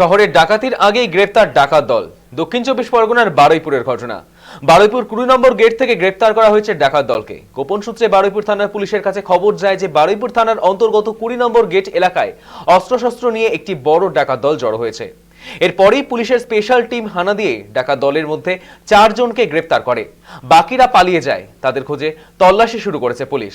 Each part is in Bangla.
শহরের ডাকাতির আগেই গ্রেপ্তার ডাকাত দল। দক্ষিণ চব্বিশ পরগনার বারুইপুরের ঘটনা। বারুইপুর কুড়ি নম্বর গেট থেকে গ্রেপ্তার করা হয়েছে ডাকাত দলকে। গোপন সূত্রে বারুইপুর থানার পুলিশের কাছে খবর যায় যে বারুইপুর থানার অন্তর্গত কুড়ি নম্বর গেট এলাকায় অস্ত্রশস্ত্র নিয়ে একটি বড় ডাকাত দল জড়ো হয়েছে। এরপরেই পুলিশের স্পেশাল টিম হানা দিয়ে ডাকাত দলের মধ্যে চারজনকে গ্রেপ্তার করে। বাকিরা পালিয়ে যায়। তাদের খোঁজে তল্লাশি শুরু করেছে পুলিশ।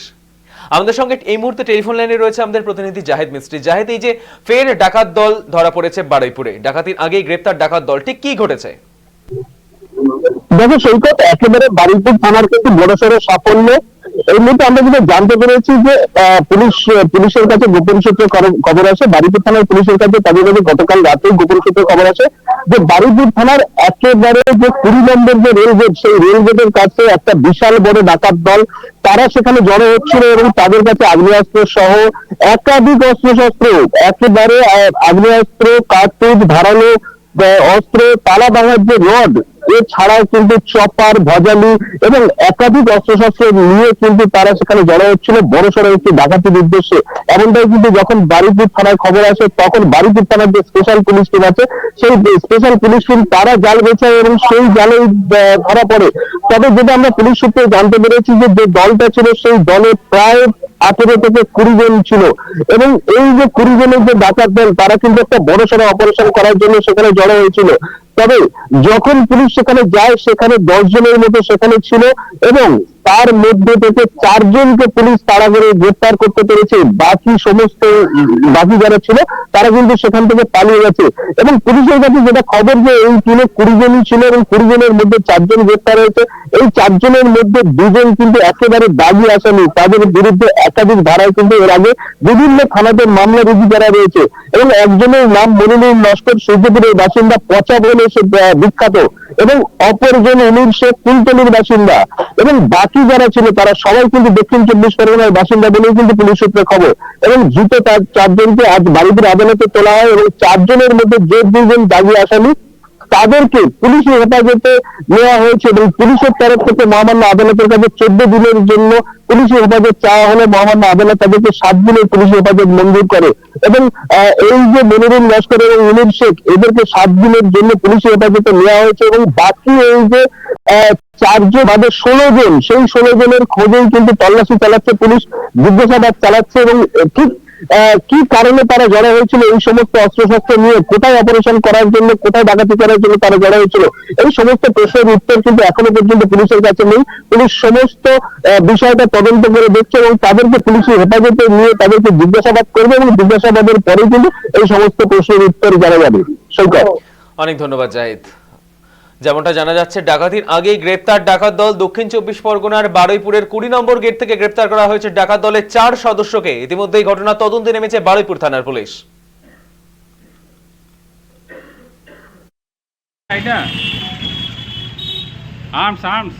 আমাদের সঙ্গে এই মুহূর্তে টেলিফোন লাইনে রয়েছে আমাদের প্রতিনিধি জাহেদ মিস্ত্রি। জাহেদ, এই যে ফের ডাকাত দল ধরা পড়েছে বারুইপুরে। ডাকাতির আগেই গ্রেপ্তার ডাকাত দল। ঠিক কি ঘটেছে? দেখো সৈকত একেবারে বারুইপুর থানার কিন্তু বড়সড় সাফল্য। এই মুহূর্তে আমরা যেটা জানতে পেরেছি যে পুলিশ, পুলিশের কাছে গোপন সূত্রে খবর- আছে বারুইপুর থানার পুলিশের কাছে তাদের কাছে গতকাল রাতেই গোপন সূত্রে খবর আছে যে বারুইপুর থানার একেবারে যে কুড়ি নম্বর যে রেল গেট সেই রেল গেটের কাছে একটা বিশাল বড় ডাকাত দল, তারা সেখানে জড়ো হচ্ছিল এবং তাদের কাছে আগ্নেয়াস্ত্র সহ একাধিক অস্ত্রশস্ত্র, একেবারে আগ্নেয়াস্ত্র, কার্তুজ, ধারালো অস্ত্র তালা ভাঙার যে রড এছাড়াও কিন্তু চপার, ভজালি এবং একাধিক অস্ত্রশস্ত্র নিয়ে কিন্তু তারা সেখানে জড়ো হচ্ছিল। বড় সড়ো একটি ডাকাতির উদ্দেশ্যে। এমনটাই কিন্তু যখন বারুইপুর থানায় খবর আসে, তখন বারুইপুর থানার যে স্পেশাল পুলিশ টিম আছে, সেই স্পেশাল পুলিশ টিম তারা জাল বেছায় এবং সেই জালে ধরা পড়ে। তবে যেটা আমরা পুলিশ সূত্রে জানতে পেরেছি যে যে দলটা ছিল, সেই দলে প্রায় আঠেরো থেকে কুড়ি জন ছিল। এবং এই যে কুড়ি জনের যে ডাকাত দল, তারা কিন্তু একটা বড় সড়ো অপারেশন করার জন্য সেখানে জড়ো হয়েছিল। তবে যখন পুলিশ সেখানে যায়, সেখানে দশ জনের মতো সেখানে ছিল এবং তার মধ্যে থেকে চারজনকে পুলিশ তাড়া করে গ্রেপ্তার করতে পেরেছে। বাকি সমস্ত, বাকি যারা ছিল, তারা কিন্তু সেখান থেকে পালিয়ে গেছে। এবং পুলিশের কাছে যেটা খবর যে এই টিমে কুড়ি জনই ছিল এবং কুড়ি জনের মধ্যে চারজন গ্রেপ্তার হয়েছে, এই চারজনের মধ্যে দুজন কিন্তু একেবারে দাগি আসামি। তাদের বিরুদ্ধে একাধিক ধারায় কিন্তু এর আগে বিভিন্ন থানাতে মামলা রুজু করা রয়েছে। এবং একজনের নাম মনিরুল নস্কর সূর্যপুরের বাসিন্দা পচা বলে সে বিখ্যাত। এবং অপরজন অনিল সে কুলতলির বাসিন্দা। এবং বাকি যারা ছিল, তারা সবাই কিন্তু দক্ষিণ চব্বিশ পরগনার বাসিন্দা বলেই কিন্তু পুলিশ সূত্রে খবর। এবং দ্রুত তার চারজনকে আজ বাড়িতে আদালতে তোলা হয় এবং চারজনের মধ্যে যে দুজন দাবি আসামি তাদেরকে পুলিশের হেফাজতে নেওয়া হয়েছে এবং পুলিশের তরফ থেকে মহামান্য আদালতের কাছে চোদ্দ দিনের জন্য পুলিশের হেফাজত চাওয়া হলে মহামান্য আদালত তাদেরকে সাত দিনের পুলিশের হেফাজত মঞ্জুর করে। এবং এই যে মনিরুল লস্কর এবং মুনির শেখ, এদেরকে সাত দিনের জন্য পুলিশের হেফাজতে নেওয়া হয়েছে এবং বাকি এই যে চারজন বাদে ষোলো জন, সেই ষোলো জনের খোঁজেই কিন্তু তল্লাশি চালাচ্ছে, পুলিশ জিজ্ঞাসাবাদ চালাচ্ছে এবং ঠিক কি কারণে তারা জড়ো হয়েছিল? এই সমস্ত অস্ত্রশস্ত্র নিয়ে কোথায় অপারেশন করার জন্য, কোথায় ডাকাতি করার জন্য তারা জড়ো হয়েছিল? এই সমস্ত প্রশ্নের উত্তর কিন্তু এখনও পর্যন্ত পুলিশের কাছে নেই। পুলিশ সমস্ত বিষয়টা তদন্ত করে দেখছে এবং তাদেরকে পুলিশের হেফাজতে নিয়ে তাদেরকে জিজ্ঞাসাবাদ করবে এবং জিজ্ঞাসাবাদের পরে কিন্তু এই সমস্ত প্রশ্নের উত্তর জানা যাবে। সৈকত অনেক ধন্যবাদ, জাহিদ। যেমনটা জানা যাচ্ছে, ডাকাতির আগেই গ্রেপ্তার ডাকাত দল দক্ষিণ চব্বিশ পরগনার বারুইপুরের কুড়ি নম্বর গেট থেকে গ্রেপ্তার করা হয়েছে ডাকাত দলের চার সদস্যকে। ইতিমধ্যেই ঘটনা তদন্তে নেমেছে বারুইপুর থানার police. Arms arms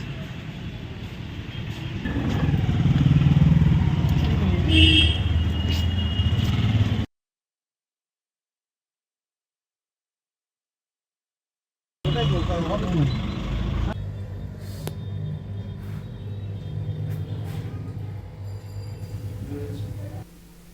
Oh, I'm not going to.